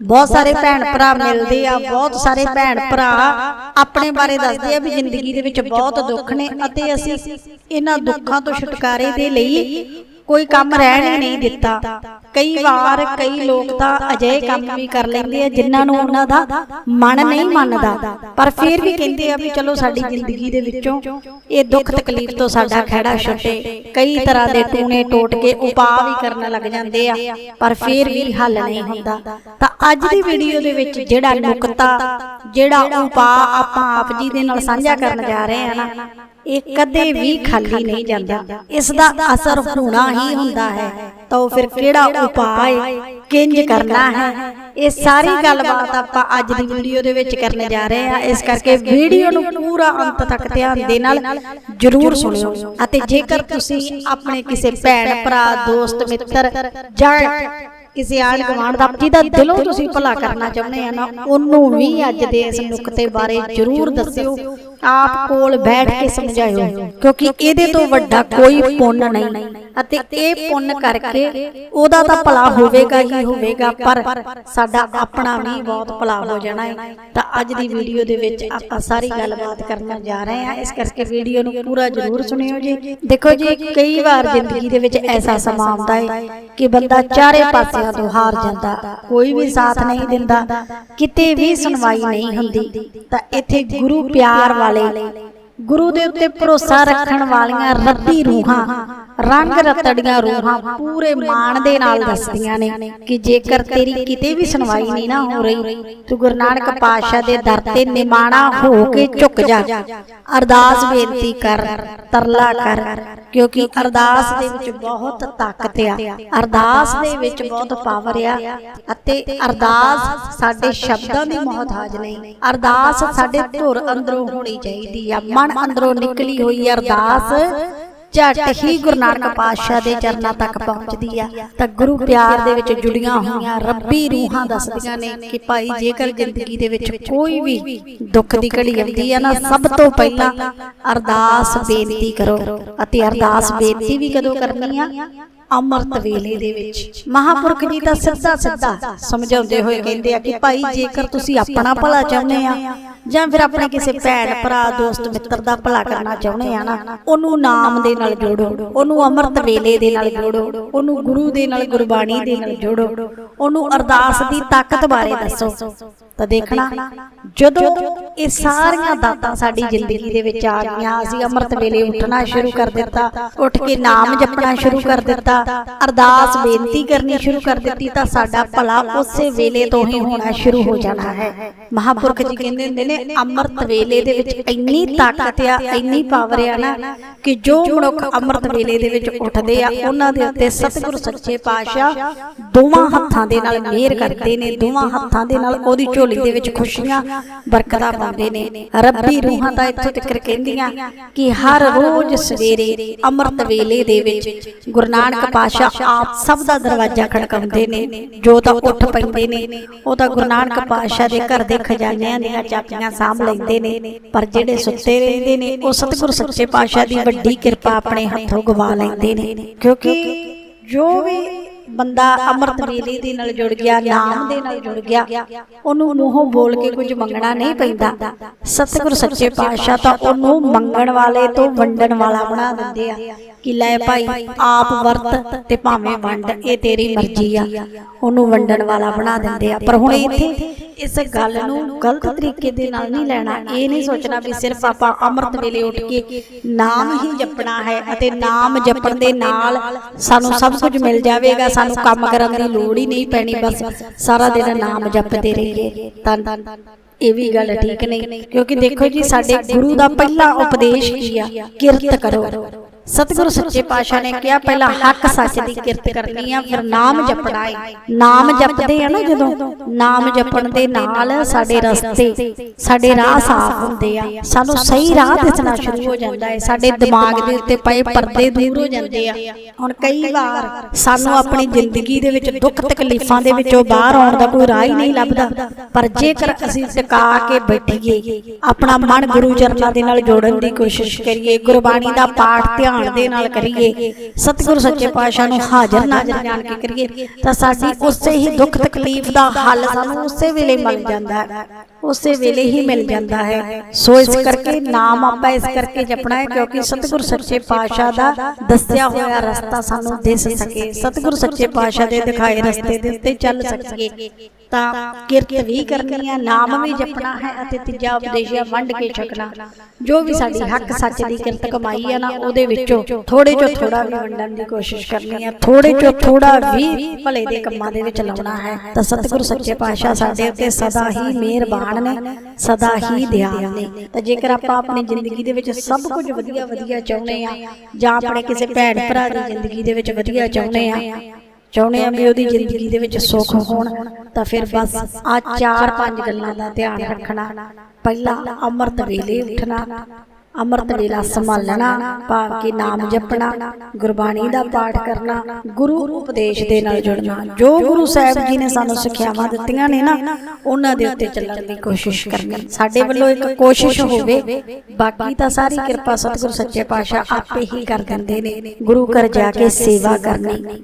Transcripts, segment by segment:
ਬਹੁਤ ਸਾਰੇ ਭੈਣ ਭਰਾ ਮਿਲਦੇ ਆ ਬਹੁਤ ਸਾਰੇ ਭੈਣ ਭਰਾ ਆਪਣੇ ਬਾਰੇ ਦੱਸਦੇ ਆ ਵੀ ਜ਼ਿੰਦਗੀ ਦੇ ਵਿੱਚ ਬਹੁਤ ਦੁੱਖ ਨੇ ਅਤੇ ਅਸੀਂ ਇਹਨਾਂ ਦੁੱਖਾਂ ਤੋਂ ਛੁਟਕਾਰੇ ਦੇ ਲਈ ਕੋਈ ਕੰਮ ਰਹਿਣ ਹੀ ਨਹੀਂ ਦਿੱਤਾ। ਕਈ ਵਾਰ ਕਈ ਲੋਕ ਤਾਂ ਅਜਿਹੇ ਕੰਮ ਵੀ ਕਰ ਲੈਂਦੇ ਆ ਜਿਨ੍ਹਾਂ ਨੂੰ ਉਹਨਾਂ ਦਾ ਮਨ ਨਹੀਂ ਮੰਨਦਾ। ਪਰ ਫਿਰ ਵੀ ਕਹਿੰਦੇ ਆ ਵੀ ਚਲੋ ਸਾਡੀ ਜ਼ਿੰਦਗੀ ਦੇ ਵਿੱਚੋਂ ਇਹ ਦੁੱਖ ਤਕਲੀਫ ਤੋਂ ਸਾਡਾ ਖਹਿੜਾ ਛੁੱਟੇ ਕਈ ਤਰ੍ਹਾਂ ਦੇ ਟੂਣੇ ਟੋਟ ਕੇ ਉਪਾਅ ਵੀ ਕਰਨ ਲੱਗ ਜਾਂਦੇ ਆ। ਪਰ ਫਿਰ ਵੀ ਹੱਲ ਨਹੀਂ ਹੁੰਦਾ। ਤਾਂ ਅੱਜ ਦੀ ਵੀਡੀਓ ਦੇ ਵਿੱਚ ਜਿਹੜਾ ਨੁਕਤਾ ਜਿਹੜਾ ਉਪਾਅ ਆਪਾਂ ਆਪ ਜੀ ਦੇ ਨਾਲ ਸਾਂਝਾ ਕਰਨ ਜਾ ਰਹੇ ਹਾਂ ਨਾ ਇਹ ਕਦੇ ਵੀ ਖਾਲੀ ਨਹੀਂ ਜਾਂਦਾ। ਇਸ ਦਾ ਅਸਰ ਹੋਣਾ ਹੀ ਹੁੰਦਾ ਹੈ। ਤਾਂ ਫਿਰ ਕਿਹੜਾ ਉਪਾਅ ਕਿੰਜ ਕਰਨਾ ਹੈ? ਇਹ ਸਾਰੀ ਗੱਲਬਾਤ ਆਪਾਂ ਅੱਜ ਦੀ ਵੀਡੀਓ ਦੇ ਵਿੱਚ ਕਰਨ ਜਾ ਰਹੇ ਹਾਂ। ਇਸ ਕਰਕੇ ਵੀਡੀਓ ਨੂੰ ਪੂਰਾ ਅੰਤ ਤੱਕ ਧਿਆਨ ਦੇ ਨਾਲ ਜਰੂਰ ਸੁਣਿਓ। ਅਤੇ ਜੇਕਰ ਤੁਸੀਂ ਆਪਣੇ ਕਿਸੇ ਭੈਣ, ਭਰਾ, ਦੋਸਤ, ਮਿੱਤਰ ਜਾਂ ਕਿਸੇ ਆਣ ਗਵਾਂਡ ਦਾ ਜਿਹਦਾ ਦਿਲੋਂ ਤੁਸੀਂ ਭਲਾ ਕਰਨਾ ਚਾਹੁੰਦੇ ਆ ਨਾ ਉਹਨੂੰ ਵੀ ਅੱਜ ਦੇ ਇਸ ਨੁਕਤੇ ਬਾਰੇ ਜਰੂਰ ਦੱਸਿਓ। ਆਪ ਕੋਲ ਬੈਠ ਕੇ ਸਮਝਾਇਓ। ਕਿਉਂਕਿ ਇਹਦੇ ਤੋਂ ਵੱਡਾ ਕੋਈ ਪੁੰਨ ਨਹੀਂ। ਅਤੇ ਇਹ ਪੁੰਨ ਕਰਕੇ ਉਹਦਾ ਤਾਂ ਭਲਾ ਹੋਵੇਗਾ ਹੀ ਹੋਵੇਗਾ ਪਰ ਸਾਡਾ ਆਪਣਾ ਵੀ ਬਹੁਤ ਭਲਾ ਹੋ ਜਾਣਾ ਹੈ। ਤਾਂ ਅੱਜ ਦੀ ਵੀਡੀਓ ਦੇ ਵਿੱਚ ਆਪਾਂ ਸਾਰੀ ਗੱਲਬਾਤ ਕਰਨ ਜਾ ਰਹੇ ਹਾਂ। ਇਸ ਕਰਕੇ ਵੀਡੀਓ ਨੂੰ ਪੂਰਾ ਜਰੂਰ ਸੁਣਿਓ ਜੀ। ਦੇਖੋ ਜੀ ਕਈ ਵਾਰ ਜ਼ਿੰਦਗੀ ਦੇ ਵਿੱਚ ਐਸਾ ਸਮਾਂ ਆਉਂਦਾ ਹੈ ਕਿ ਬੰਦਾ ਚਾਰੇ ਪਾਸਿਆਂ ਤੋਂ ਹਾਰ ਜਾਂਦਾ। ਕੋਈ ਵੀ ਸਾਥ ਨਹੀਂ ਦਿੰਦਾ। ਕਿਤੇ ਵੀ ਸੁਣਵਾਈ ਨਹੀਂ ਹੁੰਦੀ। ਤਾਂ ਇੱਥੇ ਗੁਰੂ ਪਿਆਰ ਵਾਲੇ ਗੁਰੂ ਦੇ ਉੱਤੇ ਭਰੋਸਾ ਰੱਖਣ ਵਾਲੀਆਂ ਰੱਤੀ ਰੂਹਾਂ, ਰੰਗ ਰਤੜੀਆਂ ਰੂਹਾਂ ਪੂਰੇ ਮਾਣ ਦੇ ਨਾਲ ਦੱਸਦੀਆਂ ਨੇ ਕਿ ਜੇਕਰ ਤੇਰੀ ਕਿਤੇ ਵੀ ਸੁਣਵਾਈ ਨਹੀਂ ਨਾ ਹੋ ਰਹੀ, ਤੂੰ ਗੁਰੂ ਨਾਨਕ ਪਾਤਸ਼ਾਹ ਦੇ ਦਰ ਤੇ ਨਿਮਾਣਾ ਹੋ ਕੇ ਝੁਕ ਜਾ। ਅਰਦਾਸ ਬੇਨਤੀ ਕਰ, ਤਰਲਾ ਕਰ, ਕਿਉਂਕਿ ਅਰਦਾਸ ਦੇ ਵਿੱਚ ਬਹੁਤ ਤਾਕਤ ਆ। ਅਰਦਾਸ ਦੇ ਵਿੱਚ ਬਹੁਤ ਪਾਵਰ ਆ ਅਤੇ ਅਰਦਾਸ ਸਾਡੇ ਸ਼ਬਦਾਂ ਦੀ ਮੁਹਤਾਜ ਨਹੀਂ। ਅਰਦਾਸ ਸਾਡੇ ਧੁਰ ਅੰਦਰੋਂ ਹੋਣੀ ਚਾਹੀਦੀ ਆ ਮਨ ਅੰਦਰੋਂ ਨਿਕਲੀ ਹੋਈ ਅਰਦਾਸ ਝਟ ਹੀ ਗੁਰੂ ਨਾਨਕ ਪਾਤਸ਼ਾਹ ਦੇ ਚਰਨਾਂ ਤੱਕ ਪਹੁੰਚਦੀ ਆ। ਤਾਂ ਗੁਰੂ ਪਿਆਰ ਦੇ ਵਿੱਚ ਜੁੜੀਆਂ ਹੋਈਆਂ ਰੱਬੀ ਰੂਹਾਂ ਦੱਸਦੀਆਂ ਨੇ ਕਿ ਭਾਈ, ਜੇਕਰ ਜ਼ਿੰਦਗੀ ਦੇ ਵਿੱਚ ਕੋਈ ਵੀ ਦੁੱਖ ਦੀ ਘੜੀ ਆਉਂਦੀ ਆ ਨਾ, ਸਭ ਤੋਂ ਪਹਿਲਾਂ ਅਰਦਾਸ ਬੇਨਤੀ ਕਰੋ ਅਤੇ ਅਰਦਾਸ ਬੇਨਤੀ ਵੀ ਕਦੋਂ ਕਰਨੀ ਆ? ਅੰਮ੍ਰਿਤ ਵੇਲੇ ਦੇ ਵਿੱਚ ਮਹਾਪੁਰਖ ਜੀ ਤਾਂ ਸਿੱਧਾ ਸਿੱਧਾ ਸਮਝਾਉਂਦੇ ਹੋਏ ਕਹਿੰਦੇ ਆ ਕਿ ਭਾਈ ਜੇਕਰ ਤੁਸੀਂ ਆਪਣਾ ਭਲਾ ਚਾਹੁੰਦੇ ਆ ਜਾਂ ਫਿਰ ਆਪਣੇ ਕਿਸੇ ਭੈਣ ਭਰਾ ਦੋਸਤ ਮਿੱਤਰ ਦਾ ਭਲਾ ਕਰਨਾ ਚਾਹੁੰਦੇ ਆ ਨਾ ਉਹਨੂੰ ਨਾਮ ਦੇ ਨਾਲ ਜੋੜੋ ਉਹਨੂੰ ਅੰਮ੍ਰਿਤ ਵੇਲੇ ਦੇ ਨਾਲ ਜੋੜੋ ਉਹਨੂੰ ਗੁਰੂ ਦੇ ਨਾਲ ਗੁਰਬਾਣੀ ਦੇ ਨਾਲ ਜੋੜੋ। ਉਹਨੂੰ ਅਰਦਾਸ ਦੀ ਤਾਕਤ ਬਾਰੇ ਦੱਸੋ। ਤਾਂ ਦੇਖਣਾ ਜਦੋਂ ਇਹ ਸਾਰੀਆਂ ਦਾਤਾਂ ਸਾਡੀ ਜ਼ਿੰਦਗੀ ਦੇ ਵਿੱਚ ਆ ਗਈਆਂ ਅਸੀਂ ਅੰਮ੍ਰਿਤ ਵੇਲੇ ਉੱਠਣਾ ਸ਼ੁਰੂ ਕਰ ਦਿੱਤਾ ਉੱਠ ਕੇ ਨਾਮ ਜਪਣਾ ਸ਼ੁਰੂ ਕਰ ਦਿੱਤਾ ਅਰਦਾਸ ਬੇਨਤੀ ਕਰਨੀ ਸ਼ੁਰੂ ਕਰ ਦਿੱਤੀ ਤਾਂ ਸਾਡਾ ਭਲਾ ਉਸੇ ਵੇਲੇ ਤੋਂ ਹੀ ਹੋਣਾ ਸ਼ੁਰੂ ਹੋ ਜਾਣਾ ਹੈ। ਮਹਾਪੁਰਖ ਜੀ ਕਹਿੰਦੇ ਹੁੰਦੇ ਨੇ, ਅੰਮ੍ਰਿਤ ਵੇਲੇ ਦੇ ਵਿੱਚ ਇੰਨੀ ਤਾਕਤ ਆ, ਇੰਨੀ ਪਾਵਰ ਆ ਨਾ ਕਿ ਜੋ ਮਨੁੱਖ ਅੰਮ੍ਰਿਤ ਵੇਲੇ ਦੇ ਵਿੱਚ ਉੱਠਦੇ ਆ, ਉਹਨਾਂ ਦੇ ਉੱਤੇ ਸਤਿਗੁਰੂ ਸੱਚੇ ਪਾਤਸ਼ਾਹ ਦੋਵਾਂ ਹੱਥਾਂ ਦੇ ਨਾਲ ਮਿਹਰ ਕਰਦੇ ਨੇ, ਦੋਵਾਂ ਹੱਥਾਂ ਦੇ ਨਾਲ ਉਹਦੀ ਝੋਲੀ ਦੇ ਵਿੱਚ ਖੁਸ਼ੀਆਂ ਬਰਕਤਾਂ ਪਾਉਂਦੇ ਨੇ। ਰੱਬੀ ਰੂਹਾਂ ਦਾ ਇੱਥੋਂ ਤੱਕ ਕਹਿੰਦੀਆਂ ਕਿ ਹਰ ਰੋਜ਼ ਸਵੇਰੇ ਅੰਮ੍ਰਿਤ ਵੇਲੇ ਦੇ ਵਿੱਚ ਗੁਰੂ ਨਾਨਕ ਪਾਤਸ਼ਾਹ ਆਪ ਸਭ ਦਾ ਦਰਵਾਜ਼ਾ ਖੜਕਾਉਂਦੇ ਨੇ, ਜੋ ਤਾਂ ਉੱਠ ਪੈਂਦੇ ਨੇ, ਉਹ ਤਾਂ ਗੁਰੂ ਨਾਨਕ ਪਾਤਸ਼ਾਹ ਦੇ ਘਰ ਦੇ ਖਜ਼ਾਨਿਆਂ ਦੀਆਂ ਚਾਬੀਆਂ ਸਾਂਭ ਲੈਂਦੇ ਨੇ, ਪਰ ਜਿਹੜੇ ਸੁੱਤੇ ਰਹਿੰਦੇ ਨੇ, ਉਹ ਸਤਿਗੁਰੂ ਸੱਚੇ ਪਾਤਸ਼ਾਹ ਦੀ ਵੱਡੀ ਕਿਰਪਾ ਆਪਣੇ ਹੱਥੋਂ ਗਵਾ ਲੈਂਦੇ ਨੇ, ਕਿਉਂਕਿ ਜੋ ਵੀ ਬੰਦਾ ਅੰਮ੍ਰਿਤ ਵੇਲੇ ਦੇ ਨਾਲ ਜੁੜ ਗਿਆ, ਨਾਮ ਦੇ ਨਾਲ ਜੁੜ ਗਿਆ, ਉਹਨੂੰ ਮੂੰਹੋਂ ਬੋਲ ਕੇ ਕੁਝ ਮੰਗਣਾ ਨਹੀਂ ਪੈਂਦਾ। ਸਤਿਗੁਰੂ ਸੱਚੇ ਪਾਤਸ਼ਾਹ ਤਾਂ ਉਹਨੂੰ ਮੰਗਣ ਵਾਲੇ ਤੋਂ ਵੰਡਣ ਵਾਲਾ ਬਣਾ ਦਿੰਦੇ ਆ। ਕਿ ਲੈ ਭਾਈ? ਆਪ ਵਰਤ ਤੇ ਭਾਵੇਂ ਵੰਡ ਇਹ ਤੇਰੀ ਮਰਜ਼ੀ ਆ। ਉਹਨੂੰ ਵੰਡਣ ਵਾਲਾ ਬਣਾ ਦਿੰਦੇ ਆ। ਪਰ ਹੁਣ ਇੱਥੇ ਇਸ ਗੱਲ ਨੂੰ ਗਲਤ ਤਰੀਕੇ ਦੇ ਨਾਲ ਨਹੀਂ ਲੈਣਾ। ਇਹ ਨਹੀਂ ਸੋਚਣਾ ਵੀ ਸਿਰਫ ਆਪਾਂ ਅੰਮ੍ਰਿਤ ਵੇਲੇ ਉੱਠ ਕੇ ਨਾਮ ਹੀ ਜਪਣਾ ਹੈ ਅਤੇ ਨਾਮ ਜਪਣ ਦੇ ਨਾਲ ਸਾਨੂੰ ਸਭ ਕੁਝ ਮਿਲ ਜਾਵੇਗਾ। ਸਾਨੂੰ ਕੰਮ ਕਰਨ ਦੀ ਲੋੜ ਹੀ ਨਹੀਂ ਪੈਣੀ। ਬਸ ਸਾਰਾ ਦਿਨ ਨਾਮ ਜਪਦੇ ਰਹੀਏ। ਤਾਂ ਇਹ ਵੀ ਗੱਲ ਠੀਕ ਨਹੀਂ। ਕਿਉਂਕਿ ਦੇਖੋ ਜੀ ਸਾਡੇ ਗੁਰੂ ਦਾ ਪਹਿਲਾ ਉਪਦੇਸ਼ ਕੀ ਆ? ਕਿਰਤ ਕਰੋ। ਸਤਿਗੁਰੂ ਸੱਚੇ ਪਾਤਸ਼ਾਹ ਨੇ ਕਿਹਾ ਪਹਿਲਾਂ ਹੱਕ ਸੱਚ ਦੀ ਕਿਰਤ ਕਰਨੀ ਆ ਫਿਰ ਨਾਮ ਜਪਣਾ ਹੈ ਨਾਮ ਜਪਦੇ ਆ ਨਾ ਜਦੋਂ ਨਾਮ ਜਪਣ ਦੇ ਨਾਲ ਸਾਡੇ ਰਸਤੇ ਸਾਡੇ ਰਾਹ ਸਾਫ਼ ਹੁੰਦੇ ਆ। ਸਾਨੂੰ ਸਹੀ ਰਾਹ ਦਿਸਣਾ ਸ਼ੁਰੂ ਹੋ ਜਾਂਦਾ ਹੈ ਸਾਡੇ ਦਿਮਾਗ ਦੇ ਉੱਤੇ ਪਏ ਪਰਦੇ ਦੂਰ ਹੋ ਜਾਂਦੇ ਆ। ਹੁਣ ਕਈ ਵਾਰ ਸਾਨੂੰ ਆਪਣੀ ਜ਼ਿੰਦਗੀ ਦੇ ਵਿੱਚ ਦੁੱਖ ਤਕਲੀਫਾਂ ਦੇ ਵਿੱਚੋਂ ਬਾਹਰ ਆਉਣ ਦਾ ਕੋਈ ਰਾਹ ਹੀ ਨਹੀਂ ਲੱਭਦਾ। ਪਰ ਜੇਕਰ ਅਸੀਂ ਟਿਕਾ ਕੇ ਬੈਠੀਏ ਆਪਣਾ ਮਨ ਗੁਰੂ ਚਰਨਾਂ ਦੇ ਨਾਲ ਜੋੜਨ ਦੀ ਕੋਸ਼ਿਸ਼ ਕਰੀਏ ਗੁਰਬਾਣੀ ਦਾ ਪਾਠ ਧਿਆਨ ਧਿਆਨ ਦੇ ਨਾਲ ਕਰੀਏ। ਸਤਿਗੁਰੂ ਸੱਚੇ ਪਾਤਸ਼ਾਹ ਨੂੰ ਹਾਜ਼ਰ ਨਾਜ਼ਰ ਜਾਣ ਕੇ ਕਰੀਏ ਤਾਂ ਸਾਡੀ ਉਸੇ ਹੀ ਦੁੱਖ ਤਕਲੀਫ ਦਾ ਹੱਲ ਸਾਨੂੰ ਉਸੇ ਵੇਲੇ ਮਿਲ ਜਾਂਦਾ ਹੈ। ਉਸੇ ਵੇਲੇ ਹੀ ਮਿਲ ਜਾਂਦਾ ਹੈ। ਸੋ ਇਸ ਕਰਕੇ ਨਾਮ ਆਪਾਂ ਇਸ ਕਰਕੇ ਜਪਣਾ ਹੈ ਕਿਉਂਕਿ ਸਤਿਗੁਰੂ ਸੱਚੇ ਪਾਤਸ਼ਾਹ ਦਾ ਦੱਸਿਆ ਹੋਇਆ ਰਸਤਾ ਸਾਨੂੰ ਦਿਸ ਸਕੇ। ਸਤਿਗੁਰੂ ਸੱਚੇ ਪਾਤਸ਼ਾਹ ਦੇ ਦਿਖਾਏ ਰਸਤੇ ਦੇ ਉੱਤੇ ਚੱਲ ਸਕੀਏ। ਤਾਂ ਕਿਰਤ ਵੀ ਕਰਨੀ ਹੈ ਨਾਮ ਵੀ ਜਪਣਾ ਹੈ ਅਤੇ ਤੀਜਾ ਉਪਦੇਸ਼ਿਆ ਵੰਡ ਕੇ ਛਕਣਾ। ਜੋ ਵੀ ਸਾਡੀ ਹੱਕ ਸੱਚ ਦੀ ਕਿਰਤ ਕਮਾਈ ਹੈ ਨਾ, ਉਹਦੇ ਵਿੱਚੋਂ ਥੋੜੇ ਚੋਂ ਥੋੜਾ ਵੀ ਵੰਡਣ ਦੀ ਕੋਸ਼ਿਸ਼ ਕਰਨੀ ਹੈ ਥੋੜੇ ਚੋਂ ਥੋੜਾ ਵੀ ਭਲੇ ਦੇ ਕੰਮਾਂ ਦੇ ਵਿੱਚ ਲਾਉਣਾ ਹੈ। ਤਾਂ ਸਤਿਗੁਰੂ ਸੱਚੇ ਪਾਤਸ਼ਾਹ ਸਾਡੇ ਉੱਤੇ ਸਦਾ ਹੀ ਮਿਹਰਬਾਨ ਨੇ, ਸਦਾ ਹੀ ਦਿਆਲ ਨੇ। ਤਾਂ ਜੇਕਰ ਆਪਾਂ ਆਪਣੀ ਜ਼ਿੰਦਗੀ ਦੇ ਵਿੱਚ ਸਭ ਕੁਝ ਵਧੀਆ ਵਧੀਆ ਚਾਹੁੰਦੇ ਆ, ਜਾਂ ਆਪਣੇ ਕਿਸੇ ਭੈਣ ਭਰਾ ਦੀ ਜ਼ਿੰਦਗੀ ਦੇ ਵਿੱਚ ਵਧੀਆ ਚਾਹੁੰਦੇ ਆ ਚਾਹੁੰਦੇ ਆ ਵੀ ਉਹਦੀ ਜ਼ਿੰਦਗੀ ਦੇ ਵਿੱਚ ਸੁੱਖ ਹੋਣ ਤਾਂ ਫਿਰ ਬਸ ਆ ਚਾਰ ਪੰਜ ਗੱਲਾਂ ਦਾ ਧਿਆਨ ਰੱਖਣਾ। ਪਹਿਲਾ ਅੰਮ੍ਰਿਤ ਵੇਲੇ ਉੱਠਣਾ ਅੰਮ੍ਰਿਤ ਵੇਲਾ ਸੰਭਾਲਣਾ ਭਾਵ ਕਿ ਨਾਮ ਜਪਣਾ ਗੁਰਬਾਣੀ ਦਾ ਪਾਠ ਕਰਨਾ ਗੁਰੂ ਉਪਦੇਸ਼ ਦੇ ਨਾਲ ਜੁੜਨਾ। ਜੋ ਗੁਰੂ ਸਾਹਿਬ ਜੀ ਨੇ ਸਾਨੂੰ ਸਿੱਖਿਆਵਾਂ ਦਿੱਤੀਆਂ ਨੇ ਨਾ ਉਹਨਾਂ ਦੇ ਉੱਤੇ ਚੱਲਣ ਦੀ ਕੋਸ਼ਿਸ਼ ਕਰਨੀ। ਸਾਡੇ ਵੱਲੋਂ ਇੱਕ ਕੋਸ਼ਿਸ਼ ਹੋਵੇ ਬਾਕੀ ਤਾਂ ਸਾਰੀ ਕਿਰਪਾ ਸਤਿਗੁਰੂ ਸੱਚੇ ਪਾਤਸ਼ਾਹ ਆਪੇ ਹੀ ਕਰ ਦਿੰਦੇ ਨੇ। ਗੁਰੂ ਘਰ ਜਾ ਕੇ ਸੇਵਾ ਕਰਨੀ।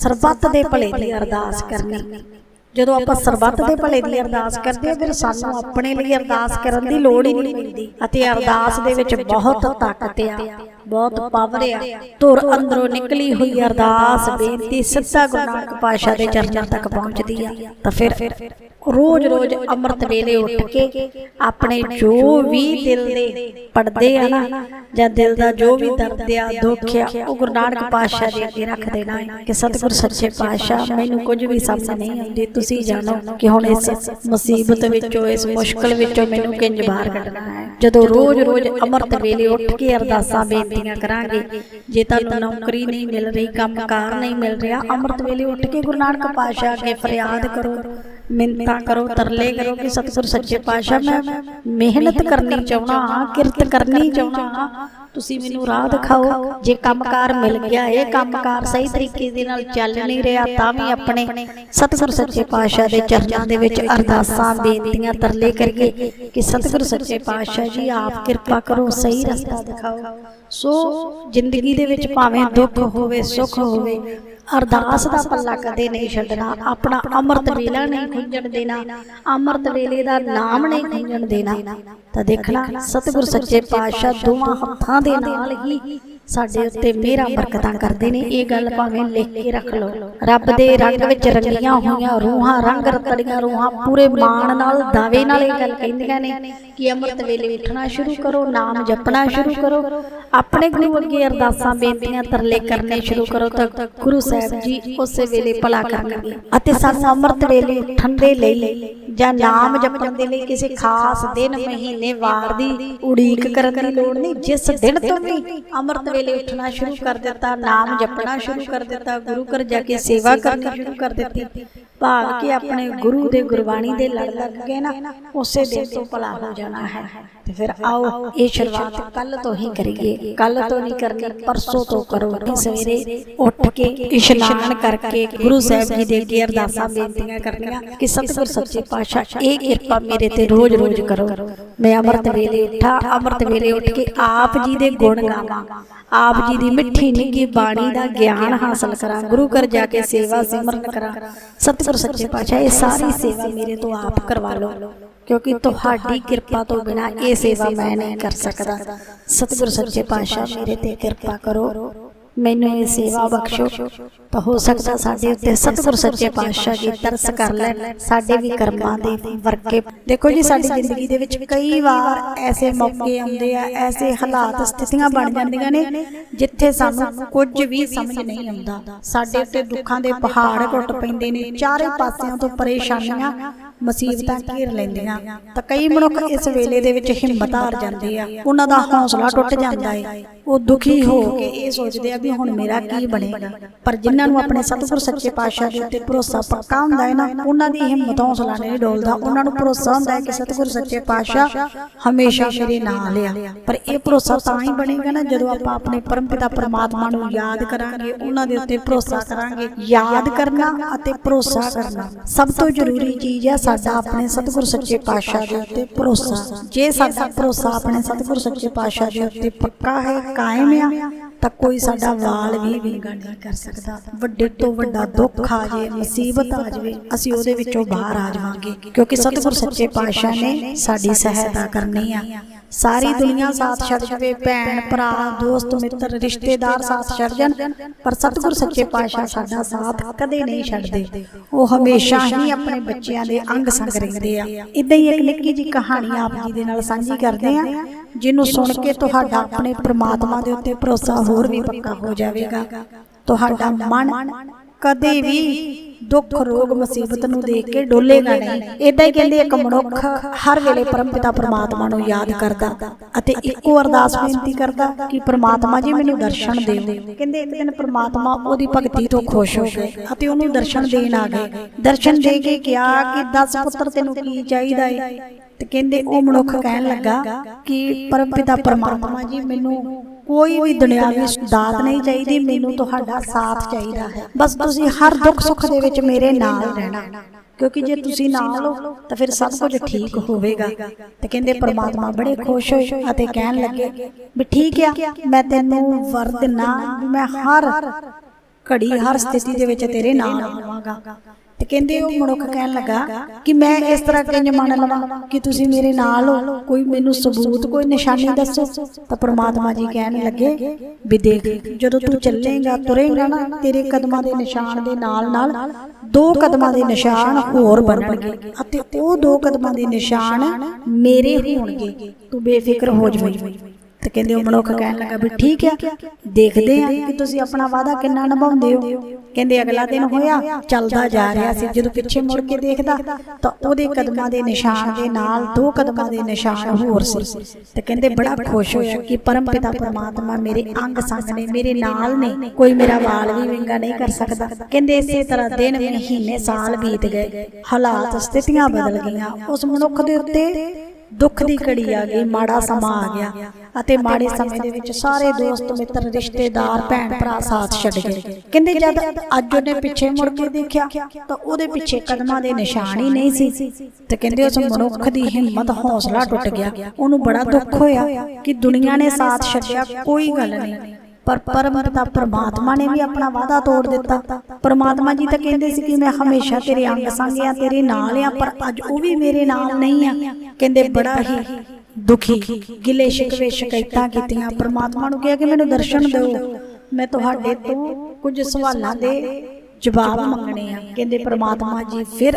ਸਰਬੱਤ ਦੇ ਭਲੇ ਦੀ ਅਰਦਾਸ ਕਰਨੀ। ਜਦੋਂ ਆਪਾਂ ਸਰਬੱਤ ਦੇ ਭਲੇ ਦੀ ਅਰਦਾਸ ਕਰਦੇ ਹਾਂ, ਫਿਰ ਸਾਨੂੰ ਆਪਣੇ ਲਈ ਅਰਦਾਸ ਕਰਨ ਦੀ ਲੋੜ ਹੀ ਨਹੀਂ ਪੈਂਦੀ। ਅਤੇ ਅਰਦਾਸ ਦੇ ਵਿੱਚ ਬਹੁਤ ਤਾਕਤ ਆ, ਬਹੁਤ ਪਾਵਰ ਆ। ਧੁਰ ਅੰਦਰੋਂ ਨਿਕਲੀ ਹੋਈ ਅਰਦਾਸ ਬੇਨਤੀ ਸਿੱਧਾ ਗੁਰੂ ਨਾਨਕ ਪਾਤਸ਼ਾਹ ਦੇ ਚਰਨਾਂ ਤੱਕ ਪਹੁੰਚਦੀ ਆ। ਤਾਂ ਫਿਰ ਰੋਜ਼-ਰੋਜ਼ ਅੰਮ੍ਰਿਤ ਵੇਲੇ ਉੱਠ ਕੇ ਆਪਣੇ ਜੋ ਵੀ ਦਿਲ ਦੇ ਪੜਦੇ ਆ ਨਾ ਜਾਂ ਦਿਲ ਦਾ ਜੋ ਵੀ ਦਰਦ ਆ ਦੁੱਖ ਆ ਉਹ ਗੁਰੂ ਨਾਨਕ ਪਾਤਸ਼ਾਹ ਦੇ ਅੱਗੇ ਰੱਖ ਦੇਣਾ ਕਿ ਸਤਿਗੁਰ ਸੱਚੇ ਪਾਤਸ਼ਾਹ ਮੈਨੂੰ ਕੁਝ ਵੀ ਸਮਝ ਨਹੀਂ ਆਉਂਦੀ ਤੁਸੀਂ ਜਾਣੋ ਕਿ ਹੁਣ ਇਸ ਮੁਸੀਬਤ ਵਿੱਚੋਂ ਇਸ ਮੁਸ਼ਕਲ ਵਿੱਚੋਂ ਮੈਨੂੰ ਕਿੰਜ ਬਾਹਰ ਕੱਢਣਾ ਹੈ? ਜਦੋਂ ਰੋਜ਼-ਰੋਜ਼ ਅੰਮ੍ਰਿਤ ਵੇਲੇ ਉੱਠ ਕੇ ਅਰਦਾਸਾਂ ਬੇਨਤੀਆਂ ਕਰਾਂਗੇ ਜੇ ਤੁਹਾਨੂੰ ਨੌਕਰੀ ਨਹੀਂ ਮਿਲ ਰਹੀ ਕੰਮਕਾਰ ਨਹੀਂ ਮਿਲ ਰਿਹਾ ਅੰਮ੍ਰਿਤ ਵੇਲੇ ਉੱਠ ਕੇ ਗੁਰੂ ਨਾਨਕ ਪਾਤਸ਼ਾਹ ਅੱਗੇ ਫਰਿਆਦ ਕਰੋ ਮਿੰਤਾਂ ਕਰੋ ਤਰਲੇ ਕਰੋ ਕਿ ਸਤਿਗੁਰ ਸੱਚੇ ਪਾਤਸ਼ਾਹ ਮੈਂ ਮਿਹਨਤ ਕਰਨੀ ਚਾਹਣਾ ਹਾਂ ਕਿਰਤ ਕਰਨੀ ਚਾਹਣਾ ਹਾਂ ਤੁਸੀਂ ਮੈਨੂੰ ਰਾਹ ਦਿਖਾਓ ਜੇ ਕੰਮਕਾਰ ਮਿਲ ਗਿਆ ਇਹ ਕੰਮਕਾਰ ਸਹੀ ਤਰੀਕੇ ਦੇ ਨਾਲ ਚੱਲ ਨਹੀਂ ਰਿਹਾ ਤਾਂ ਵੀ ਆਪਣੇ ਸਤਿਗੁਰ ਸੱਚੇ ਪਾਤਸ਼ਾਹ ਦੇ ਚਰਨਾਂ ਦੇ ਵਿੱਚ ਅਰਦਾਸਾਂ ਬੇਨਤੀਆਂ ਤਰਲੇ ਕਰੀਏ ਕਿ ਸਤਿਗੁਰ ਸੱਚੇ ਪਾਤਸ਼ਾਹ ਜੀ ਆਪ ਕਿਰਪਾ ਕਰੋ ਸਹੀ ਰਸਤਾ ਦਿਖਾਓ। ਸੋ ਜ਼ਿੰਦਗੀ ਦੇ ਵਿੱਚ ਭਾਵੇਂ ਦੁੱਖ ਹੋਵੇ ਸੁੱਖ ਹੋਵੇ ਅਰਦਾਸ ਦਾ ਪੱਲਾ ਕਦੇ ਨਹੀਂ ਛੱਡਣਾ। ਆਪਣਾ ਅੰਮ੍ਰਿਤ ਵੇਲਾ ਨਹੀਂ ਖੁੰਝਣ ਦੇਣਾ। ਅੰਮ੍ਰਿਤ ਵੇਲੇ ਦਾ ਨਾਮ ਨਹੀਂ ਖੁੰਝਣ ਦੇਣਾ। ਤਾਂ ਦੇਖਣਾ ਸਤਿਗੁਰ ਸੱਚੇ ਪਾਤਸ਼ਾਹ ਦੋਵਾਂ ਹੱਥਾਂ ਦੇ ਨਾਲ ਹੀ ਸਾਡੇ ਉੱਤੇ ਮਿਹਰਾਂ ਬਰਕਤਾਂ ਕਰਦੇ ਨੇ ਇਹ ਗੱਲ ਭਾਵੇਂ ਲਿਖ ਕੇ ਰੱਖ ਲਓ। ਰੱਬ ਦੇ ਰੰਗ ਵਿੱਚ ਰੰਗੀਆਂ ਹੋਈਆਂ ਰੂਹਾਂ ਰੰਗ ਰਤੜੀਆਂ ਰੂਹਾਂ ਪੂਰੇ ਮਾਣ ਨਾਲ ਦਾਵੇ ਨਾਲ ਇਹ ਗੱਲ ਕਹਿੰਦੀਆਂ ਨੇ ਕਿ ਅੰਮ੍ਰਿਤ ਵੇਲੇ ਉੱਠਣਾ ਸ਼ੁਰੂ ਕਰੋ ਨਾਮ ਜਪਣਾ ਸ਼ੁਰੂ ਕਰੋ। ਆਪਣੇ ਗੁਰੂ ਅੱਗੇ ਅਰਦਾਸਾਂ ਬੇਨਤੀਆਂ ਤਰਲੇ ਕਰਨੇ ਸ਼ੁਰੂ ਕਰੋ ਤਾਂ ਗੁਰੂ ਸਾਹਿਬ ਜੀ ਉਸੇ ਵੇਲੇ ਭਲਾ ਕਰਨਗੇ ਅਤੇ ਸਾਨੂੰ ਅੰਮ੍ਰਿਤ ਵੇਲੇ ਉੱਠਣ ਦੇ ਲਈ ਜਾਂ ਨਾਮ ਜਪਣ ਦੇ ਲਈ ਕਿਸੇ ਖਾਸ ਦਿਨ ਮਹੀਨੇ ਵਾਰ ਦੀ ਉਡੀਕ ਕਰਨ ਦੀ ਲੋੜ ਨਹੀਂ ਜਿਸ ਦਿਨ ਤੋਂ ਵੀ ਅੰਮ੍ਰਿਤ ਵੇਲੇ ਉੱਠਣਾ ਸ਼ੁਰੂ ਕਰ ਦਿੱਤਾ, ਨਾਮ ਜਪਣਾ ਸ਼ੁਰੂ ਕਰ ਦਿੱਤਾ, ਗੁਰੂ ਘਰ ਜਾ ਕੇ ਸੇਵਾ ਕਰਨੀ ਸ਼ੁਰੂ ਕਰ ਦਿੱਤੀ। ਭਾਵ ਕਿ ਆਪਣੇ ਗੁਰੂ ਦੇ ਗੁਰਬਾਣੀ ਦੇ ਲੜ ਲੱਗ ਗਏ ਨਾ ਉਸੇ ਦਿਨ ਤੋਂ ਭਲਾ ਹੋ ਜਾਣਾ ਹੈ। ਤੇ ਫਿਰ ਆਓ ਇਹ ਸ਼ੁਰੂਆਤ ਕੱਲ ਤੋਂ ਹੀ ਕਰੀਏ। ਕੱਲ ਤੋਂ ਨਹੀਂ ਕਰਨੀ ਪਰਸੋਂ ਤੋਂ ਕਰੋ। ਕਿ ਸਵੇਰੇ ਉੱਠ ਕੇ ਇਸ਼ਨਾਨ ਕਰਕੇ ਗੁਰੂ ਸਾਹਿਬ ਜੀ ਦੇ ਅੱਗੇ ਅਰਦਾਸਾਂ ਬੇਨਤੀਆਂ ਕਰਨੀਆਂ ਕਿ ਸਤਿਗੁਰ ਸੱਚੇ ਪਾਤਸ਼ਾਹ ਇਹ ਕਿਰਪਾ ਮੇਰੇ ਤੇ ਰੋਜ਼-ਰੋਜ਼ ਕਰੋ। ਮੈਂ ਅੰਮ੍ਰਿਤ ਵੇਲੇ ਉੱਠਾ ਅੰਮ੍ਰਿਤ ਵੇਲੇ ਉੱਠ ਕੇ ਆਪ ਜੀ ਦੇ ਗੁਣ ਗਾਵਾਂ ਆਪ ਜੀ ਦੀ ਮਿੱਠੀ ਨਿੱਗੀ ਬਾਣੀ ਦਾ ਗਿਆਨ ਹਾਸਲ ਕਰਾਂ ਗੁਰੂ ਘਰ ਜਾ ਕੇ ਸੇਵਾ ਸਿਮਰਨ ਕਰਾਂ ਸਤਿਗੁਰ ਸੱਚੇ ਪਾਤਸ਼ਾਹ, ਇਹ ਸਾਰੀ ਸੇਵਾ ਮੇਰੇ ਤੋਂ ਆਪ ਕਰਵਾ ਲਓ। ਕਿਉਂਕਿ ਤੁਹਾਡੀ ਕਿਰਪਾ ਤੋਂ ਬਿਨਾ ਇਹ ਸੇਵਾ ਮੈਂ ਨਹੀਂ ਕਰ ਸਕਦਾ। ਸਤਿਗੁਰ ਸੱਚੇ ਪਾਤਸ਼ਾਹ, ਮੇਰੇ ਤੇ ਕਿਰਪਾ ਕਰੋ। ਮੈਨੂੰ ਇਹ ਸੇਵਾ ਬਖਸ਼ੋ। ਤਾਂ ਹੋ ਸਕਦਾ ਸਾਡੇ ਉੱਤੇ ਸਤਿਗੁਰ ਸੱਚੇ ਪਾਤਸ਼ਾਹ ਜੀ ਤਰਸ ਕਰ ਲੈਣ। ਸਾਡੇ ਵੀ ਕਰਮਾਂ ਦੇ ਵਰਕੇ। ਦੇਖੋ ਜੀ, ਸਾਡੀ ਜ਼ਿੰਦਗੀ ਦੇ ਵਿੱਚ ਕਈ ਵਾਰ ਐਸੇ ਮੌਕੇ ਆਉਂਦੇ ਆ, ਐਸੇ ਹਾਲਾਤ, ਸਥਿਤੀਆਂ ਬਣ ਜਾਂਦੀਆਂ ਨੇ, ਜਿੱਥੇ ਸਾਨੂੰ ਕੁਝ ਵੀ ਸਮਝ ਨਹੀਂ ਆਉਂਦਾ। ਸਾਡੇ ਉੱਤੇ ਦੁੱਖਾਂ ਦੇ ਪਹਾੜ ਘੁੱਟ ਪੈਂਦੇ ਨੇ, ਚਾਰੇ ਪਾਸਿਆਂ ਤੋਂ ਪਰੇਸ਼ਾਨੀਆਂ ਮੁਸੀਬਤਾਂ ਘੇਰ ਲੈਂਦੀਆਂ। ਤਾਂ ਕਈ ਮਨੁੱਖ ਇਸ ਵੇਲੇ ਦੇ ਵਿੱਚ ਹਿੰਮਤ ਹਾਰ ਜਾਂਦੇ ਆ। ਉਹਨਾਂ ਦਾ ਹੌਸਲਾ ਟੁੱਟ ਜਾਂਦਾ ਹੈ ਉਹ ਦੁਖੀ ਹੋ ਕੇ ਇਹ ਸੋਚਦੇ ਆ ਵੀ ਹੁਣ ਮੇਰਾ ਕੀ ਬਣੇਗਾ। ਪਰ ਜਿਨ੍ਹਾਂ ਨੂੰ ਆਪਣੇ ਸਤਿਗੁਰ ਸੱਚੇ ਪਾਤਸ਼ਾਹ ਦੇ ਉੱਤੇ ਭਰੋਸਾ ਪੱਕਾ ਹੁੰਦਾ ਹੈ ਨਾ ਉਹਨਾਂ ਦੀ ਹਿੰਮਤ ਹੌਸਲਾ ਨਹੀਂ ਡੋਲਦਾ। ਉਹਨਾਂ ਨੂੰ ਭਰੋਸਾ ਹੁੰਦਾ ਹੈ ਕਿ ਸਤਿਗੁਰ ਸੱਚੇ ਪਾਤਸ਼ਾਹ ਹਮੇਸ਼ਾ ਮੇਰੇ ਨਾਲ ਆ ਪਰ ਇਹ ਭਰੋਸਾ ਤਾਂ ਹੀ ਬਣੇਗਾ ਨਾ ਜਦੋਂ ਆਪਾਂ ਆਪਣੇ ਪਰਮਪਿਤਾ ਪਰਮਾਤਮਾ ਨੂੰ ਯਾਦ ਕਰਾਂਗੇ ਉਹਨਾਂ ਦੇ ਉੱਤੇ ਭਰੋਸਾ ਕਰਾਂਗੇ ਯਾਦ ਕਰਨਾ ਅਤੇ ਭਰੋਸਾ ਕਰਨਾ ਸਭ ਤੋਂ ਜ਼ਰੂਰੀ ਚੀਜ਼ ਹੈ ਸਾਡਾ ਆਪਣੇ ਸਤਿਗੁਰ ਸੱਚੇ ਪਾਤਸ਼ਾਹ ਦੇ ਉੱਤੇ ਭਰੋਸਾ। ਜੇ ਸਾਡਾ ਭਰੋਸਾ ਆਪਣੇ ਸਤਿਗੁਰ ਸੱਚੇ ਪਾਤਸ਼ਾਹ ਦੇ ਉੱਤੇ ਪੱਕਾ ਹੈ, ਕਾਇਮ ਆ, ਤਾਂ ਕੋਈ ਸਾਡਾ ਵਾਲ ਵੀ ਵਿੰਗਾ ਨਹੀਂ ਕਰ ਸਕਦਾ। ਵੱਡੇ ਤੋਂ ਵੱਡਾ ਦੁੱਖ ਆ ਜੇ, ਮੁਸੀਬਤ ਆ ਜਾਵੇ, ਅਸੀਂ ਉਹਦੇ ਵਿੱਚੋਂ ਬਾਹਰ ਆ ਜਾਵਾਂਗੇ। ਕਿਉਂਕਿ ਸਤਿਗੁਰ ਸੱਚੇ ਪਾਤਸ਼ਾਹ ਨੇ ਸਾਡੀ ਸਹਾਇਤਾ ਕਰਨੀ ਆ। ਸਾਰੀ ਦੁਨੀਆ ਸਾਥ ਛੱਡ ਜਾਵੇ ਭੈਣ ਭਰਾ ਦੋਸਤ ਮਿੱਤਰ ਰਿਸ਼ਤੇਦਾਰ ਸਾਥ ਛੱਡ ਜਾਣ ਪਰ ਸਤਿਗੁਰ ਸੱਚੇ ਪਾਤਸ਼ਾਹ ਸਾਡਾ ਸਾਥ ਕਦੇ ਨਹੀਂ ਛੱਡਦੇ। ਉਹ ਹਮੇਸ਼ਾ ਹੀ ਆਪਣੇ ਬੱਚਿਆਂ ਦੇ ਅੰਗ ਸੰਗ ਰਹਿੰਦੇ ਆ। ਇਦਾਂ ਹੀ ਇੱਕ ਨਿੱਕੀ ਜੀ ਕਹਾਣੀ ਆਪ ਜੀ ਦੇ ਨਾਲ ਸਾਂਝੀ ਕਰਦੇ ਆ ਜਿਹਨੂੰ ਸੁਣ ਕੇ ਤੁਹਾਡਾ ਆਪਣੇ ਪ੍ਰਮਾਤਮਾ ਦੇ ਉੱਤੇ ਭਰੋਸਾ ਹੋਰ ਵੀ ਪੱਕਾ ਹੋ ਜਾਵੇਗਾ। ਤੁਹਾਡਾ ਮਨ ਕਦੇ ਵੀ ਦੁੱਖ ਰੋਗ ਮੁਸੀਬਤ ਨੂੰ ਦੇਖ ਕੇ ਡੋਲੇਗਾ ਨਹੀਂ। ਇਦਾਂ ਹੀ ਕਹਿੰਦੇ ਇੱਕ ਮਨੁੱਖ ਹਰ ਵੇਲੇ ਪਰਮਪਿਤਾ ਪ੍ਰਮਾਤਮਾ ਨੂੰ ਯਾਦ ਕਰਦਾ ਅਤੇ ਇੱਕੋ ਅਰਦਾਸ ਬੇਨਤੀ ਕਰਦਾ ਕਿ ਪ੍ਰਮਾਤਮਾ ਜੀ ਮੈਨੂੰ ਦਰਸ਼ਨ ਦਿਓ ਕਹਿੰਦੇ ਇੱਕ ਦਿਨ ਪ੍ਰਮਾਤਮਾ ਉਹਦੀ ਭਗਤੀ ਤੋਂ ਖੁਸ਼ ਹੋ ਗਏ ਅਤੇ ਉਹਨੂੰ ਦਰਸ਼ਨ ਦੇਣ ਆ ਗਏ। ਦਰਸ਼ਨ ਦੇ ਕੇ ਕਿਹਾ ਕਿ 10 ਪੁੱਤਰ ਤੈਨੂੰ ਕੀ ਚਾਹੀਦਾ ਹੈ ਤੇ ਕਹਿੰਦੇ ਉਹ ਮਨੁੱਖ ਕਹਿਣ ਲੱਗਾ ਕਿ ਪਰਮਪਿਤਾ ਪ੍ਰਮਾਤਮਾ ਜੀ ਮੈਨੂੰ ਕੋਈ ਵੀ ਦੁਨਿਆਵੀ ਦਾਤ ਨਹੀਂ ਚਾਹੀਦੀ ਮੈਨੂੰ ਤੁਹਾਡਾ ਸਾਥ ਚਾਹੀਦਾ ਹੈ। ਬਸ ਤੁਸੀਂ ਹਰ ਦੁੱਖ ਸੁੱਖ ਦੇ ਵਿੱਚ ਮੇਰੇ ਨਾਲ ਰਹਿਣਾ। ਕਿਉਂਕਿ ਜੇ ਤੁਸੀਂ ਨਾਲ ਹੋ ਤਾਂ ਫਿਰ ਸਭ ਕੁਝ ਠੀਕ ਹੋਵੇਗਾ। ਤੇ ਕਹਿੰਦੇ ਪ੍ਰਮਾਤਮਾ ਬੜੇ ਖੁਸ਼ ਹੋਏ ਅਤੇ ਕਹਿਣ ਲੱਗੇ ਵੀ ਠੀਕ ਆ ਮੈਂ ਤੈਨੂੰ ਵਰ ਦਿਨਾ ਵੀ ਮੈਂ ਹਰ ਘੜੀ ਹਰ ਸਥਿਤੀ ਦੇ ਵਿੱਚ ਤੇਰੇ ਨਾਲ ਆਵਾਂਗਾ ਤੇ ਕਹਿੰਦੇ ਉਹ ਮਨੁੱਖ ਕਹਿਣ ਲੱਗਾ ਕਿ ਮੈਂ ਇਸ ਤਰ੍ਹਾਂ ਕਿੰਜ ਮੰਨ ਲਵਾਂ ਕਿ ਤੁਸੀਂ ਮੇਰੇ ਨਾਲ ਹੋ? ਕੋਈ ਮੈਨੂੰ ਸਬੂਤ, ਕੋਈ ਨਿਸ਼ਾਨੀ ਦੱਸੋ? ਤਾਂ ਪ੍ਰਮਾਤਮਾ ਜੀ ਕਹਿਣ ਲੱਗੇ, ਵੀ ਦੇਖ, ਜਦੋਂ ਤੂੰ ਚੱਲੇਗਾ, ਤੁਰੇਗਾ ਨਾ, ਤੇਰੇ ਕਦਮਾਂ ਦੇ ਨਿਸ਼ਾਨ ਦੇ ਨਾਲ ਨਾਲ ਦੋ ਕਦਮਾਂ ਦੇ ਨਿਸ਼ਾਨ ਹੋਰ ਬਣਨਗੇ ਅਤੇ ਉਹ ਦੋ ਕਦਮਾਂ ਦੇ ਨਿਸ਼ਾਨ ਮੇਰੇ ਹੋਣਗੇ। ਤੂੰ ਬੇਫਿਕਰ ਹੋ ਜਾਵੇਂ। ਤੇ ਕਹਿੰਦੇ ਉਹ ਮਨੁੱਖ ਕਹਿਣ ਲੱਗਾ ਵੀ ਠੀਕ ਆ, ਦੇਖਦੇ ਆ ਕਿ ਤੁਸੀਂ ਆਪਣਾ ਵਾਅਦਾ ਕਿੰਨਾ ਨਿਭਾਉਂਦੇ ਹੋ। ਕਹਿੰਦੇ ਅਗਲਾ ਦਿਨ ਹੋਇਆ, ਚੱਲਦਾ ਜਾ ਰਿਹਾ ਸੀ, ਜਦੋਂ ਪਿੱਛੇ ਮੁੜ ਕੇ ਦੇਖਦਾ, ਤਾਂ ਉਹਦੇ ਕਦਮਾਂ ਦੇ ਨਿਸ਼ਾਨ ਦੇ ਨਾਲ ਦੋ ਕਦਮਾਂ ਦੇ ਨਿਸ਼ਾਨ ਹੋਰ ਸੀ। ਤੇ ਕਹਿੰਦੇ ਬੜਾ ਖੁਸ਼ ਹੋਇਆ ਕਿ ਪਰਮ ਪਿਤਾ ਪਰਮਾਤਮਾ ਮੇਰੇ ਅੰਗ ਸੰਗ ਨੇ ਮੇਰੇ ਨਾਲ ਨੇ, ਕੋਈ ਮੇਰਾ ਵਾਲ ਵੀ ਵਿੰਗਾ ਨਹੀਂ ਕਰ ਸਕਦਾ। ਕਹਿੰਦੇ ਇਸੇ ਤਰ੍ਹਾਂ ਦਿਨ ਮਹੀਨੇ, ਸਾਲ ਬੀਤ ਗਏ, ਹਾਲਾਤ, ਸਥਿਤੀਆਂ ਬਦਲ ਗਈਆਂ। ਉਸ ਮਨੁੱਖ ਦੇ ਉੱਤੇ ਦੁੱਖ ਦੀ ਘੜੀ ਆ ਗਈ ਮਾੜਾ ਸਮਾਂ ਆ ਗਿਆ। ਅਤੇ ਮਾੜੇ ਸਮੇਂ ਦੇ ਵਿੱਚ ਸਾਰੇ ਦੋਸਤ ਮਿੱਤਰ ਰਿਸ਼ਤੇਦਾਰ ਭੈਣ ਭਰਾ ਸਾਥ ਛੱਡ ਗਏ। ਕਹਿੰਦੇ ਜਦ ਅੱਜ ਉਹਨੇ ਪਿੱਛੇ ਮੁੜ ਕੇ ਦੇਖਿਆ ਤਾਂ ਉਹਦੇ ਪਿੱਛੇ ਕਦਮਾਂ ਦੇ ਨਿਸ਼ਾਨ ਹੀ ਨਹੀਂ ਸੀ। ਤੇ ਕਹਿੰਦੇ ਉਸ ਮਨੁੱਖ ਦੀ ਹਿੰਮਤ ਹੌਸਲਾ ਟੁੱਟ ਗਿਆ। ਉਹਨੂੰ ਬੜਾ ਦੁੱਖ ਹੋਇਆ ਕਿ ਦੁਨੀਆ ਨੇ ਸਾਥ ਛੱਡਿਆ ਕੋਈ ਗੱਲ ਨਹੀਂ। ਪਰ ਪਰਮਪਿਤਾ ਪ੍ਰਮਾਤਮਾ ਨੇ ਵੀ ਆਪਣਾ ਵਾਅਦਾ ਤੋੜ ਦਿੱਤਾ। ਪ੍ਰਮਾਤਮਾ ਜੀ ਤਾਂ ਕਹਿੰਦੇ ਸੀ ਕਿ ਮੈਂ ਹਮੇਸ਼ਾ ਤੇਰੇ ਅੰਗ ਸੰਗ ਆ, ਤੇਰੇ ਨਾਲ ਆ, ਪਰ ਅੱਜ ਉਹ ਵੀ ਮੇਰੇ ਨਾਲ ਨਹੀਂ ਆ। ਕਹਿੰਦੇ ਬੜਾ ਹੀ ਦੁਖੀ, ਗਿਲੇ ਸ਼ਿਕਵੇ ਸ਼ਿਕਾਇਤਾਂ ਕੀਤੀਆਂ। ਪ੍ਰਮਾਤਮਾ ਨੂੰ ਕਿਹਾ ਕਿ ਮੈਨੂੰ ਦਰਸ਼ਨ ਦਿਓ। ਮੈਂ ਤੁਹਾਡੇ ਤੋਂ ਕੁਝ ਸਵਾਲਾਂ ਦੇ ਜਵਾਬ ਮੰਗਣੇ ਆ। ਕਹਿੰਦੇ ਪ੍ਰਮਾਤਮਾ ਜੀ ਫਿਰ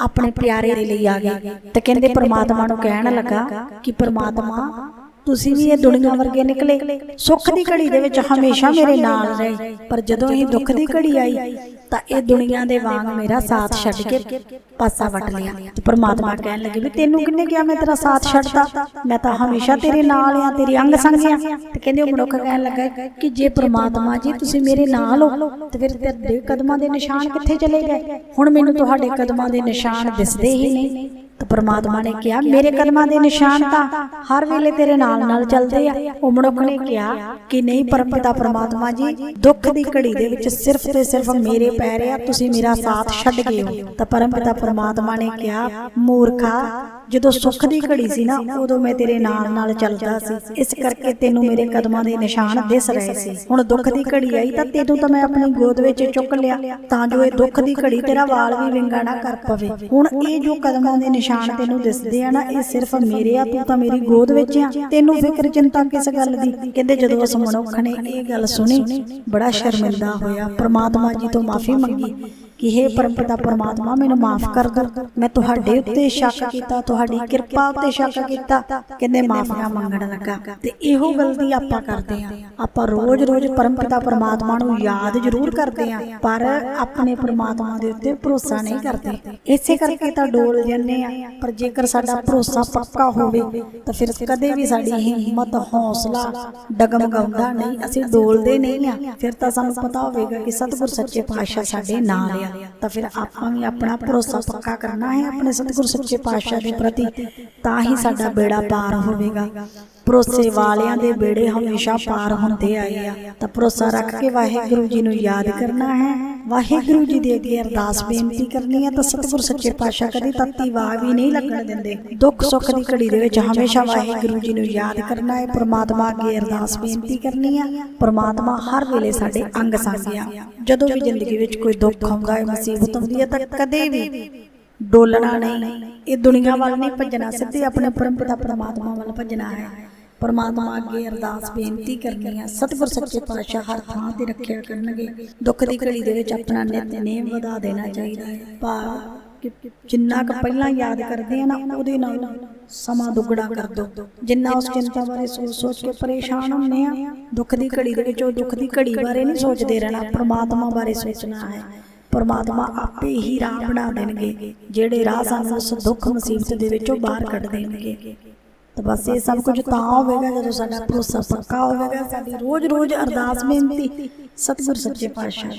ਆਪਣੇ ਪਿਆਰੇ ਦੇ ਲਈ ਆ ਗਏ। ਤੇ ਕਹਿੰਦੇ ਪ੍ਰਮਾਤਮਾ ਨੂੰ ਕਹਿਣ ਲੱਗਾ ਕਿ ਪ੍ਰਮਾਤਮਾ ਤੁਸੀਂ ਵੀ ਇਹ ਦੁਨੀਆ ਵਰਗੇ ਨਿਕਲੇ। ਸੁੱਖ ਦੀ ਘੜੀ ਦੇ ਵਿੱਚ ਹਮੇਸ਼ਾ ਮੇਰੇ ਨਾਲ ਰਹੇ। ਪਰ ਜਦੋਂ ਇਹ ਦੁੱਖ ਦੀ ਘੜੀ ਆਈ ਤਾਂ ਇਹ ਦੁਨੀਆ ਦੇ ਵਾਂਗ ਮੇਰਾ ਸਾਥ ਛੱਡ ਕੇ ਪਾਸਾ ਵਟ ਲਿਆ। ਤੇ ਪ੍ਰਮਾਤਮਾ ਕਹਿਣ ਲੱਗੇ ਵੀ ਤੈਨੂੰ ਕਿੰਨੇ ਕਿਹਾ ਮੈਂ ਤੇਰਾ ਸਾਥ ਛੱਡਦਾ? ਮੈਂ ਤਾਂ ਹਮੇਸ਼ਾ ਤੇਰੇ ਨਾਲ ਆ ਤੇਰੇ ਅੰਗ ਸੰਗ ਆ ਤੇ ਕਹਿੰਦੇ ਉਹ ਮਨੁੱਖ ਕਹਿਣ ਲੱਗਾ ਕਿ ਜੇ ਪ੍ਰਮਾਤਮਾ ਜੀ ਤੁਸੀਂ ਮੇਰੇ ਨਾਲ ਹੋ ਤੇ ਫਿਰ ਤੇਰੇ ਕਦਮਾਂ ਦੇ ਨਿਸ਼ਾਨ ਕਿੱਥੇ ਚਲੇ ਗਏ? ਹੁਣ ਮੈਨੂੰ ਤੁਹਾਡੇ ਕਦਮਾਂ ਦੇ ਨਿਸ਼ਾਨ ਦਿਸਦੇ ਹੀ ਨਹੀਂ ਤਾਂ ਪ੍ਰਮਾਤਮਾ ਨੇ ਕਿਹਾ, ਮੇਰੇ ਕਦਮਾਂ ਦੇ ਨਿਸ਼ਾਨ ਤਾਂ ਹਰ ਵੇਲੇ ਤੇਰੇ ਨਾਲ ਨਾਲ ਚੱਲਦੇ ਆ। ਉਹ ਮਨੁੱਖ ਨੇ ਕਿਹਾ ਕਿ ਨਹੀਂ ਪਰਮਪਿਤਾ ਪ੍ਰਮਾਤਮਾ ਜੀ, ਦੁੱਖ ਦੀ ਘੜੀ ਦੇ ਵਿੱਚ ਸਿਰਫ ਤੇ ਸਿਰਫ ਮੇਰੇ ਪੈਰ ਆ, ਤੁਸੀਂ ਮੇਰਾ ਸਾਥ ਛੱਡ ਗਏ ਹੋ। ਤਾਂ ਪਰਮਪਿਤਾ ਪ੍ਰਮਾਤਮਾ ਨੇ ਕਿਹਾ, ਮੂਰਖਾ, ਜਦੋਂ ਸੁੱਖ ਦੀ ਘੜੀ ਸੀ ਨਾ, ਉਦੋਂ ਮੈਂ ਤੇਰੇ ਨਾਲ ਨਾਲ ਚੱਲਦਾ ਸੀ। ਇਸ ਕਰਕੇ ਤੈਨੂੰ ਮੇਰੇ ਕਦਮਾਂ ਦੇ ਨਿਸ਼ਾਨ ਦਿਸ ਰਹੇ ਸੀ। ਹੁਣ ਦੁੱਖ ਦੀ ਘੜੀ ਆਈ ਤਾਂ ਤੈਨੂੰ ਤਾਂ ਮੈਂ ਆਪਣੀ ਗੋਦ ਵਿੱਚ ਚੁੱਕ ਲਿਆ, ਤਾਂ ਜੋ ਇਹ ਦੁੱਖ ਦੀ ਘੜੀ ਤੇਰਾ ਵਾਲ ਵੀ ਵਿੰਗਾ ਨਾ ਕਰ ਪਵੇ। ਹੁਣ ਇਹ ਜੋ ਕਦਮਾਂ ਦੇ ਨਿਸ਼ਾਨ ਤੈਨੂੰ ਦਿਸਦੇ ਆ ਨਾ ਇਹ ਸਿਰਫ ਮੇਰੇ ਆ ਤੂੰ ਤਾਂ ਮੇਰੀ ਗੋਦ ਵਿੱਚ ਆ। ਤੈਨੂੰ ਫਿਕਰ ਚਿੰਤਾ ਕਿਸ ਗੱਲ ਦੀ? ਕਹਿੰਦੇ ਜਦੋਂ ਉਸ ਮਨੁੱਖ ਨੇ ਇਹ ਗੱਲ ਸੁਣੀ ਬੜਾ ਸ਼ਰਮਿੰਦਾ ਹੋਇਆ ਪ੍ਰਮਾਤਮਾ ਜੀ ਤੋਂ ਮਾਫੀ ਮੰਗੀ। ਕਿ हे ਪਰਮਪਿਤਾ ਪਰਮਾਤਮਾ, ਮੈਨੂੰ ਮਾਫ ਕਰ ਦਿਓ ਮੈਂ ਤੁਹਾਡੇ ਉੱਤੇ ਸ਼ੱਕ ਕੀਤਾ, ਤੁਹਾਡੀ ਕਿਰਪਾ ਉੱਤੇ ਸ਼ੱਕ ਕੀਤਾ, ਕਹਿੰਦੇ ਮਾਫੀਆਂ ਮੰਗਣ ਲੱਗਾ। ਤੇ ਇਹੋ ਗਲਤੀ ਆਪਾਂ ਕਰਦੇ ਆ ਆਪਾਂ ਰੋਜ਼-ਰੋਜ਼ ਪਰਮਪਿਤਾ ਪਰਮਾਤਮਾ ਨੂੰ ਯਾਦ ਜ਼ਰੂਰ ਕਰਦੇ ਆ ਪਰ ਆਪਣੇ ਪਰਮਾਤਮਾ ਦੇ ਉੱਤੇ ਭਰੋਸਾ ਨਹੀਂ ਕਰਦੇ। ਇਸੇ ਕਰਕੇ ਤਾਂ ਡੋਲ ਜਾਂਦੇ ਆ ਪਰ ਜੇਕਰ ਸਾਡਾ ਭਰੋਸਾ ਪੱਕਾ ਹੋਵੇ, ਤਾਂ ਫਿਰ ਕਦੇ ਵੀ ਸਾਡੀ ਹਿੰਮਤ, ਹੌਸਲਾ ਡਗਮਗਾਉਂਦਾ ਨਹੀਂ। ਅਸੀਂ ਡੋਲਦੇ ਨਹੀਂ ਆ ਫਿਰ ਤਾਂ ਸਾਨੂੰ ਪਤਾ ਹੋਵੇਗਾ ਕਿ ਸਤਿਗੁਰ ਸੱਚੇ ਪਾਤਸ਼ਾਹ ਸਾਡੇ ਨਾਲ ਆ। ਤਾਂ ਫਿਰ ਆਪਾਂ ਵੀ ਆਪਣਾ ਭਰੋਸਾ ਪੱਕਾ ਕਰਨਾ ਹੈ ਆਪਣੇ ਸਤਿਗੁਰ ਸੱਚੇ ਪਾਤਸ਼ਾਹ ਦੇ ਪ੍ਰਤੀ ਤਾਂ ਹੀ ਸਾਡਾ ਬੇੜਾ ਪਾਰ ਹੋਵੇਗਾ। ਭਰੋਸੇ ਵਾਲਿਆਂ ਦੇ ਬੇੜੇ ਹਮੇਸ਼ਾ ਪਾਰ ਹੁੰਦੇ ਆਏ ਆ। ਤਾਂ ਭਰੋਸਾ ਰੱਖ ਕੇ ਵਾਹਿਗੁਰੂ ਜੀ ਨੂੰ ਯਾਦ ਕਰਨਾ ਹੈ। ਵਾਹਿਗੁਰੂ ਜੀ ਦੇ ਅੱਗੇ ਅਰਦਾਸ ਬੇਨਤੀ ਕਰਨੀ ਹੈ ਤਾਂ ਸਤਿਗੁਰ ਸੱਚੇ ਪਾਤਸ਼ਾਹ ਕਦੇ ਤੱਤੀ ਵਾਹ ਵੀ ਨਹੀਂ ਲੱਗਣ ਦਿੰਦੇ। ਦੁੱਖ ਸੁੱਖ ਦੀ ਘੜੀ ਦੇ ਵਿੱਚ ਹਮੇਸ਼ਾ ਵਾਹਿਗੁਰੂ ਜੀ ਨੂੰ ਯਾਦ ਕਰਨਾ ਹੈ। ਪ੍ਰਮਾਤਮਾ ਅੱਗੇ ਅਰਦਾਸ ਬੇਨਤੀ ਕਰਨੀ ਹੈ ਪ੍ਰਮਾਤਮਾ ਹਰ ਵੇਲੇ ਸਾਡੇ ਅੰਗ ਸੰਗ ਆ। ਜਦੋਂ ਵੀ ਜ਼ਿੰਦਗੀ ਵਿੱਚ ਕੋਈ ਦੁੱਖ ਆਉਂਦਾ ਹੈ ਮੁਸੀਬਤ ਆਉਂਦੀ ਹੈ ਤਾਂ ਕਦੇ ਵੀ ਡੋਲਣਾ ਨਹੀਂ ਇਹ ਦੁਨੀਆ ਵੱਲ ਨਹੀਂ ਭੱਜਣਾ ਸਿੱਧੇ ਆਪਣੇ ਪਰਮ ਪਿਤਾ ਪਰਮਾਤਮਾ ਵੱਲ ਭੱਜਣਾ ਹੈ ਪਰਮਾਤਮਾ ਅੱਗੇ ਅਰਦਾਸ ਬੇਨਤੀ ਕਰਨੀ ਹੈ। ਸਤਿਗੁਰ ਸੱਚੇ ਪਾਤਸ਼ਾਹ ਹਰ ਥਾਂ ਤੇ ਰੱਖਿਆ ਕਰਨਗੇ। ਦੁੱਖ ਦੀ ਘੜੀ ਦੇ ਵਿੱਚ ਆਪਣਾ ਨਿਤਨੇਮ ਵਧਾ ਦੇਣਾ ਚਾਹੀਦਾ ਹੈ। ਭਾਵ ਕਿ ਜਿੰਨਾ ਕੁ ਪਹਿਲਾਂ ਯਾਦ ਕਰਦੇ ਆ ਨਾ, ਉਹਦੇ ਨਾਲ ਸਮਾਂ ਦੁੱਗਣਾ ਕਰ ਦੋ। ਜਿੰਨਾ ਉਸ ਚਿੰਤਾ ਬਾਰੇ ਸੋਚ ਸੋਚ ਕੇ ਪਰੇਸ਼ਾਨ ਹੁੰਨੇ ਆ, ਦੁੱਖ ਦੀ ਘੜੀ ਦੇ ਵਿੱਚ ਉਹ ਦੁੱਖ ਦੀ ਘੜੀ ਬਾਰੇ ਨਹੀਂ ਸੋਚਦੇ ਰਹਿਣਾ। ਪ੍ਰਮਾਤਮਾ ਬਾਰੇ ਸੋਚਣਾ ਹੈ। ਪਰਮਾਤਮਾ ਆਪੇ ਹੀ ਰਾਹ ਬਣਾ ਦੇਣਗੇ। ਜਿਹੜੇ ਰਾਹ ਸਾਨੂੰ ਉਸ ਦੁੱਖ ਮੁਸੀਬਤ ਦੇ ਵਿੱਚੋਂ ਬਾਹਰ ਕੱਢ ਦੇਣਗੇ। ਤਾਂ ਬਸ ਇਹ ਸਭ ਕੁਝ ਤਾਂ ਹੋਵੇਗਾ ਜਦੋਂ ਸਾਡਾ ਭਰੋਸਾ ਪੱਕਾ ਹੋਵੇਗਾ, ਸਾਡੀ ਰੋਜ਼-ਰੋਜ਼ ਅਰਦਾਸ ਬੇਨਤੀ, ਸਤਿਗੁਰ ਸੱਚੇ ਪਾਤਸ਼ਾਹ